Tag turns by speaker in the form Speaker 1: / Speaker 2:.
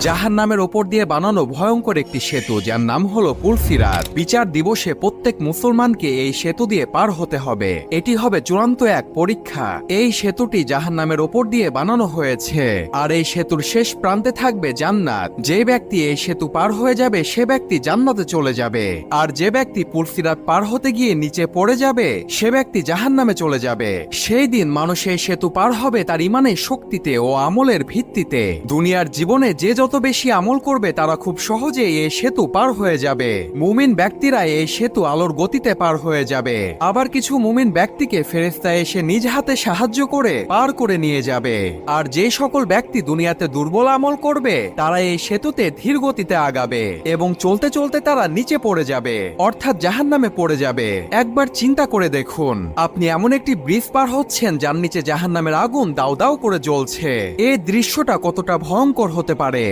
Speaker 1: জাহান নামের ওপর দিয়ে বানানো ভয়ঙ্কর একটি সেতু, যার নাম হলো পুলসিরাত বিচার দিবসে প্রত্যেক মুসলমানকে এই সেতু দিয়ে পার হতে হবে। এটি হবে চূড়ান্ত এক পরীক্ষা। এই সেতুটি জাহান নামের ওপর দিয়ে বানানো হয়েছে। আর এই সেতুর শেষ প্রান্তে থাকবে জান্নাত। যে ব্যক্তি এই সেতু পার হয়ে যাবে, সে ব্যক্তি জান্নাতে চলে যাবে। আর যে ব্যক্তি পুলসিরাত পার হতে গিয়ে নিচে পড়ে যাবে, সে ব্যক্তি জাহান নামে চলে যাবে। সেই দিন মানুষ এই সেতু পার হবে তার ইমানের শক্তিতে ও আমলের ভিত্তিতে। দুনিয়ার জীবনে যে যত বেশি আমল করবে, তারা খুব সহজেই এই সেতু পার হয়ে যাবে। মুমিন ব্যক্তিরা এই সেতু আলোর গতিতে পার হয়ে যাবে। আবার কিছু মুমিন ব্যক্তিকে ফেরেস্তা এসে নিজ হাতে সাহায্য করে পার করে নিয়ে যাবে। আর যে সকল ব্যক্তি দুনিয়াতে দুর্বল আমল করবে, তারা এই সেতুতে ধীর গতিতে আগাবে এবং চলতে চলতে তারা নিচে পড়ে যাবে, অর্থাৎ জাহান নামে পড়ে যাবে। একবার চিন্তা করে দেখুন, আপনি এমন একটি ব্রিজ পার হচ্ছেন, যার নিচে জাহান নামের আগুন দাউ দাউ করে জ্বলছে। এই দৃশ্যটা কতটা ভয়ঙ্কর হতে পারে।